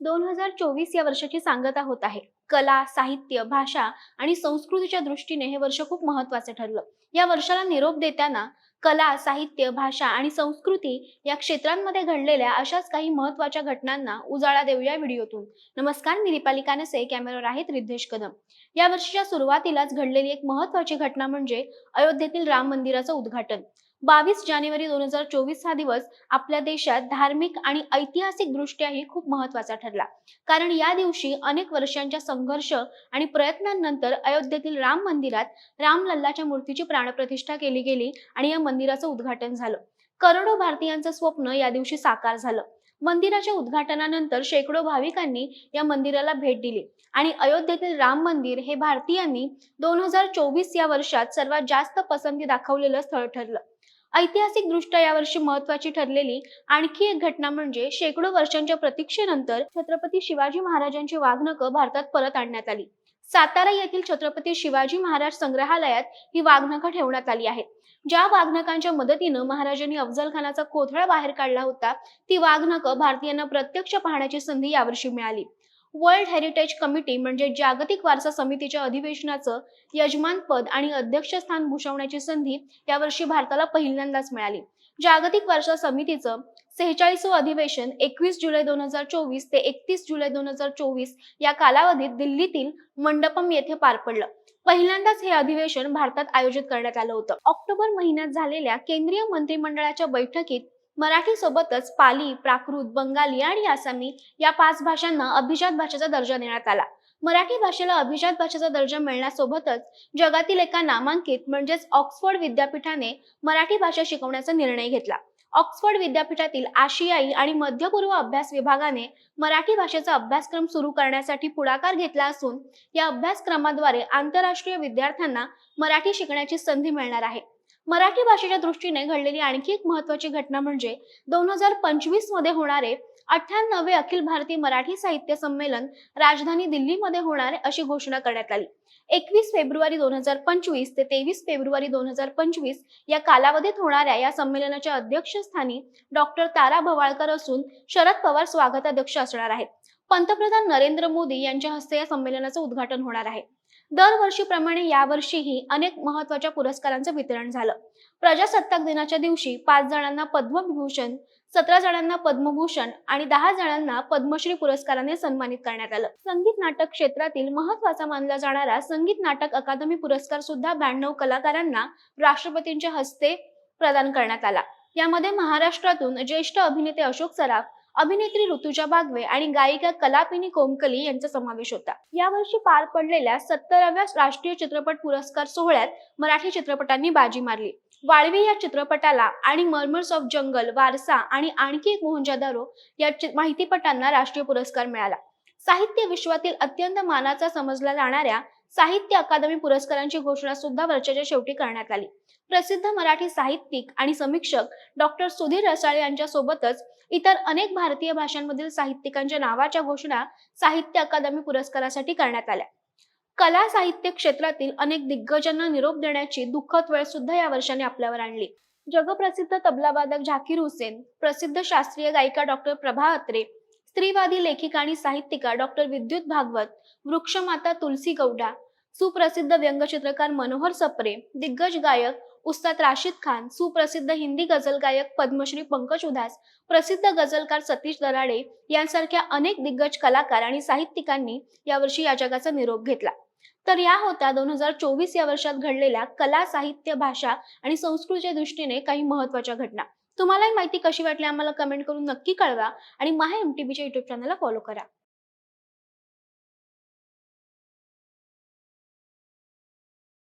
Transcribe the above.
दोन हजार चोवीस या वर्षाची सांगता होत आहे. कला साहित्य भाषा आणि संस्कृतीच्या दृष्टीने हे वर्ष खूप महत्वाचं ठरलं. या वर्षाला निरोप देताना कला साहित्य भाषा आणि संस्कृती या क्षेत्रांमध्ये घडलेल्या अशाच काही महत्त्वाच्या घटनांना उजाळा देऊया व्हिडिओतून. नमस्कार मी दीपाली कानसे कॅमेरावर आहेत रिद्धेश कदम. या वर्षीच्या सुरुवातीलाच घडलेली एक महत्वाची घटना म्हणजे अयोध्येतील राम मंदिराचं उद्घाटन. बावीस जानेवारी दोन हजार चोवीस हा दिवस आपल्या देशात धार्मिक आणि ऐतिहासिक दृष्ट्याही खूप महत्त्वाचा ठरला. कारण या दिवशी अनेक वर्षांच्या संघर्ष आणि प्रयत्नांनंतर अयोध्येतील राम मंदिरात रामलल्लाच्या मूर्तीची प्राणप्रतिष्ठा केली गेली आणि या मंदिराचं उद्घाटन झालं. करोडो भारतीयांचं स्वप्न या दिवशी साकार झालं. मंदिराच्या उद्घाटनानंतर शेकडो भाविकांनी या मंदिराला भेट दिली आणि अयोध्येतील राम मंदिर हे भारतीयांनी दोन हजार चोवीस या वर्षात सर्वात जास्त पसंती दाखवलेलं स्थळ ठरलं. ऐतिहासिकदृष्ट्या यावर्षी महत्वाची ठरलेली आणखी एक घटना म्हणजे शेकडो वर्षांच्या प्रतीक्षेनंतर छत्रपती शिवाजी महाराजांची वाघनकं भारतात परत आणण्यात आली. सातारा येथील छत्रपती शिवाजी महाराज संग्रहालयात ही वाघनखं ठेवण्यात आली आहेत ज्या वाघनकांच्या मदतीनं महाराजांनी अफजल खानाचा कोथळा बाहेर काढला होता ती वाघनखं भारतीयांना प्रत्यक्ष पाहण्याची संधी यावर्षी मिळाली. वर्ल्ड हेरिटेज कमिटी म्हणजे जागतिक वारसा समितीच्या अधिवेशनाचं यजमानपद आणि अध्यक्षस्थान भूषवण्याची संधी यावर्षी भारताला पहिल्यांदाच मिळाली. जागतिक वारसा समितीचं सेहेचाळीसवं अधिवेशन एकवीस जुलै दोन हजार चोवीस ते एकतीस जुलै दोन हजार चोवीस या कालावधीत दिल्लीतील मंडपम येथे पार पडलं. पहिल्यांदाच हे अधिवेशन भारतात आयोजित करण्यात आलं होतं. ऑक्टोबर महिन्यात झालेल्या केंद्रीय मंत्रिमंडळाच्या बैठकीत मराठीसोबतच पाली प्राकृत बंगाली आणि आसामी या पाच भाषांना अभिजात भाषेचा दर्जा देण्यात आला. मराठी भाषेला अभिजात भाषेचा दर्जा मिळण्यासोबतच जगातील एका नामांकित म्हणजेच ऑक्सफोर्ड विद्यापीठाने मराठी भाषा शिकवण्याचा निर्णय घेतला. ऑक्सफोर्ड विद्यापीठातील आशियाई आणि मध्य पूर्व अभ्यास विभागाने मराठी भाषेचा अभ्यासक्रम सुरू करण्यासाठी पुढाकार घेतला असून या अभ्यासक्रमाद्वारे आंतरराष्ट्रीय विद्यार्थ्यांना मराठी शिकण्याची संधी मिळणार आहे. मराठी भाषेच्या दृष्टीने घडलेली आणखी एक महत्वाची घटना म्हणजे दोन हजार पंचवीसमध्ये होणारे अठ्ठ्याण्णवे अखिल भारतीय मराठी साहित्य संमेलन राजधानी दिल्लीमध्ये होणार अशी घोषणा करण्यात आली. एकवीस फेब्रुवारी दोन हजार पंचवीस ते तेवीस फेब्रुवारी दोन हजार पंचवीस या कालावधीत होणाऱ्या या संमेलनाच्या अध्यक्षस्थानी डॉक्टर तारा भवाळकर असून शरद पवार स्वागताध्यक्ष असणार आहेत. पंतप्रधान नरेंद्र मोदी यांच्या हस्ते या संमेलनाचं उद्घाटन होणार आहे. दरवर्षीप्रमाणे यावर्षीही अनेक महत्त्वाच्या पुरस्कारांचं वितरण झालं. प्रजासत्ताक दिनाच्या दिवशी पाच जणांना पद्मविभूषण सतरा जणांना पद्मभूषण आणि दहा जणांना पद्मश्री पुरस्काराने सन्मानित करण्यात आलं. संगीत नाटक क्षेत्रातील महत्त्वाचा मानला जाणारा संगीत नाटक अकादमी पुरस्कार सुद्धा ब्याण्णव कलाकारांना राष्ट्रपतींच्या हस्ते प्रदान करण्यात आला. यामध्ये महाराष्ट्रातून ज्येष्ठ अभिनेते अशोक सराफ अभिनेत्री ऋतुजा बागवे आणि गायिका कलापिनी कोमकली यांचा समावेश होता. यावर्षी पार पडलेल्या सत्तराव्या राष्ट्रीय चित्रपट पुरस्कार सोहळ्यात मराठी चित्रपटांनी बाजी मारली. वाळवी या चित्रपटाला आणि मर्मर्स ऑफ जंगल वारसा आणि आणखी एक मोहनजादारो या माहितीपटांना राष्ट्रीय पुरस्कार मिळाला. साहित्य विश्वातील अत्यंत मानाचा समजला जाणाऱ्या साहित्य अकादमी पुरस्कारांची घोषणा सुद्धा वर्षाच्या शेवटी करण्यात आली. प्रसिद्ध मराठी साहित्यिक आणि समीक्षक डॉक्टर सुधीर रसाळे यांच्या सोबतच इतर अनेक भारतीय भाषांमधील साहित्यिकांच्या नावाच्या घोषणा साहित्य अकादमी पुरस्कारासाठी करण्यात आल्या. कला साहित्य क्षेत्रातील अनेक दिग्गजांना निरोप देण्याची दुःखद वेळ सुद्धा या वर्षाने आपल्यावर आणली. जगप्रसिद्ध तबलावादक झाकीर हुसेन प्रसिद्ध शास्त्रीय गायिका डॉक्टर प्रभा अत्रे स्त्रीवादी लेखिका आणि साहित्यिका डॉक्टर विद्युत भागवत वृक्षमाता तुलसी गौडा सुप्रसिद्ध व्यंगचित्रकार मनोहर सप्रे दिग्गज गायक उस्ताद राशिद खान सुप्रसिद्ध हिंदी गझल गायक पद्मश्री पंकज उधास प्रसिद्ध गझलकार सतीश दराडे यांसारख्या अनेक दिग्गज कलाकार आणि साहित्यिकांनी यावर्षी या जगाचा निरोप घेतला. तर या होत्या दोन हजार चोवीस या वर्षात घडलेल्या कला साहित्य भाषा आणि संस्कृतीच्या दृष्टीने काही महत्त्वाच्या घटना. तुम्हाला ही माहिती कशी वाटली आम्हाला कमेंट करून नक्की कळवा. आणि माहे एम टी व्हीच्या युट्यूब चॅनलला फॉलो करा.